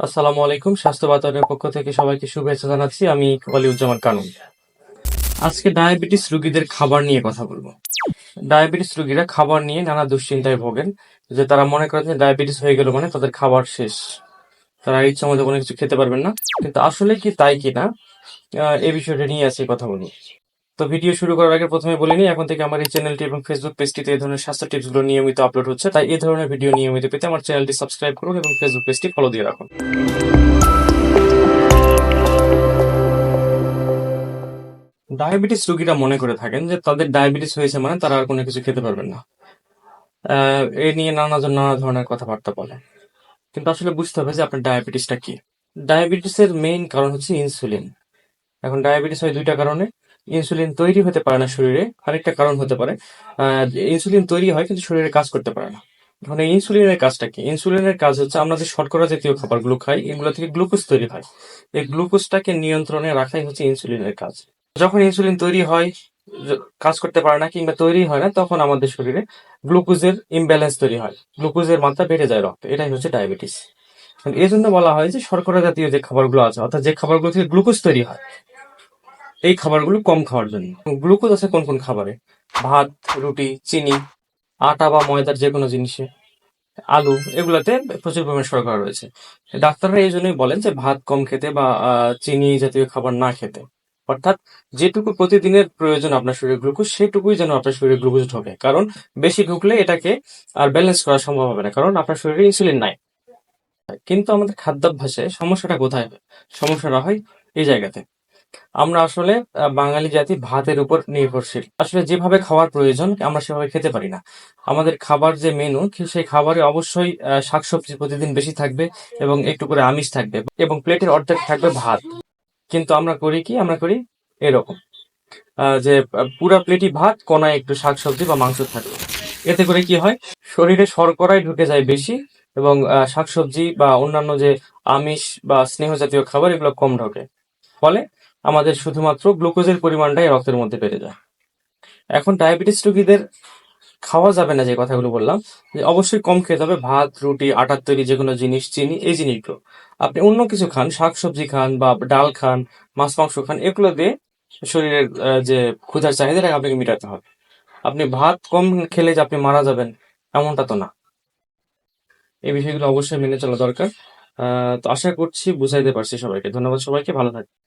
আসসালামু আলাইকুম স্বাস্থ্য বাতায়নের পক্ষ থেকে সবাইকে শুভেচ্ছা জানাচ্ছি। আমি ওয়ালিউজ্জামান কানুন আজকে ডায়াবেটিস রোগীদের খাবার নিয়ে কথা বলব। ডায়াবেটিস রোগীরা খাবার নিয়ে নানা দুশ্চিন্তায় ভোগেন যে তারা মনে করেন যে ডায়াবেটিস হয়ে গেল মানে তাদের খাবার শেষ। তারা ইচ্ছা মতো কোনো কিছু খেতে পারবেন না। কিন্তু আসলে কি তাই কিনা আহ, এই বিষয়টা নিয়ে আজকে কথা বলব। তো ভিডিও শুরু করার আগে প্রথমে বলে নিই, এখন থেকে আমার এই চ্যানেলটি এবং ফেসবুক পেজটিতে এই ধরনের স্বাস্থ্য টিপসগুলো নিয়মিত আপলোড হচ্ছে। তাই এই ধরনের ভিডিও নিয়মিত পেতে আমার চ্যানেলটি সাবস্ক্রাইব করুন এবং ফেসবুক পেজটি ফলো দিয়ে রাখুন। ডায়াবেটিস রোগীরা মনে করে থাকেন যে তাদের ডায়াবেটিস হয়েছে মানে তারা আর কোনো কিছু খেতে পারবেন না। এ নিয়ে নানাজন নানা ধরনের কথাবার্তা বলে কিন্তু আসলে বুঝতে হবে যে আপনার ডায়াবেটিসটা কি। ডায়াবেটিসের মেইন কারণ হচ্ছে ইনসুলিন এখন ডায়াবেটিস হয় দুইটা কারণে। ইনসুলিন তৈরি হতে পারে না শরীরে, আরেকটা কারণ হতে পারে। ইনসুলিন তৈরি হয় কিন্তু শরীরে কাজ করতে পারে না। এখন এই ইনসুলিনের কাজটা কি? ইনসুলিনের কাজ হচ্ছে আমরা যে শর্করা জাতীয় খাবারগুলো খাই, এগুলো থেকে গ্লুকোজ তৈরি হয়। এই গ্লুকোজটাকে নিয়ন্ত্রণে রাখাই হচ্ছে ইনসুলিনের কাজ। যখন ইনসুলিন তৈরি হয় কাজ করতে পারে না কিংবা তৈরি হয় না, তখন আমাদের শরীরে গ্লুকোজের ইমব্যালেন্স তৈরি হয়। গ্লুকোজের মাত্রা বেড়ে যায় রক্তে। এটাই হচ্ছে ডায়াবেটিস এই জন্য বলা হয় যে শর্করা জাতীয় যে খাবারগুলো আছে, অর্থাৎ যে খাবারগুলো থেকে গ্লুকোজ তৈরি হয় এই খাবারগুলো কম খাওয়ার জন্য। গ্লুকোজ আছে কোন কোন খাবারে? ভাত, রুটি, চিনি, আটা বা ময়দার যে কোনো জিনিসে। আলু, এগুলাতে প্রচুর পরিমাণে শর্করা রয়েছে। ডাক্তাররা এই জন্যই বলেন যে ভাত কম খেতে বা চিনি জাতীয় খাবার না খেতে। অর্থাৎ যেটুকু প্রতিদিনের প্রয়োজন আপনার শরীরে গ্লুকোজ, সেটুকুই যেন আপনার শরীরে গ্লুকোজ ঢোকে। কারণ বেশি ঢুকলে এটাকে আর ব্যালেন্স করা সম্ভব হবে না, কারণ আপনার শরীরে ইনসুলিন নাই। কিন্তু আমাদের খাদ্যাভ্যাসে সমস্যাটা কোথায়? সমস্যাটা হয় এই জায়গাতে। আমরা আসলে বাঙালি জাতি ভাতের উপর নির্ভরশীল। আসলে যেভাবে খাওয়ার প্রয়োজন, আমরা সেভাবে খেতে পারি না। আমাদের খাবার যে মেনু সেই খাবারে অবশ্যই শাকসবজি প্রতিদিন বেশি থাকবে এবং একটু করে আমিষ থাকবে এবং প্লেটের অর্ধেক থাকবে ভাত। কিন্তু আমরা করি কি? আমরা করি এরকম যে পুরা প্লেটই ভাত, কোনায় একটু শাকসবজি বা মাংস থাকবে। এতে করে কি হয়? শরীরে শর্করাই ঢুকে যায় বেশি এবং শাকসবজি বা অন্যান্য যে আমিষ বা স্নেহ জাতীয় খাবার এগুলো কম ঢোকে। ফলে আমাদের শুধুমাত্র গ্লুকোজের পরিমাণটাই রক্তের মধ্যে বেড়ে যায়। এখন ডায়াবেটিস রোগীদের খাওয়া যাবে না যে কথাগুলো বললাম, যে অবশ্যই কম খেতে হবে, ভাত, রুটি, আটার তৈরি যে কোনো জিনিস, চিনি, এই জিনিসগুলো। আপনি অন্য কিছু খান, শাকসবজি খান বা ডাল খান, মাছ, মাংস খান, এগুলো দিয়ে শরীরের যে ক্ষুধার চাহিদাটাকে আপনাকে মেটাতে হবে। আপনি ভাত কম খেলে যে আপনি মারা যাবেন, এমনটা তো না। এই বিষয়গুলো অবশ্যই মেনে চলা দরকার। তো আশা করছি বুঝাইতে পারছি সবাইকে। ধন্যবাদ সবাইকে, ভালো থাকবেন।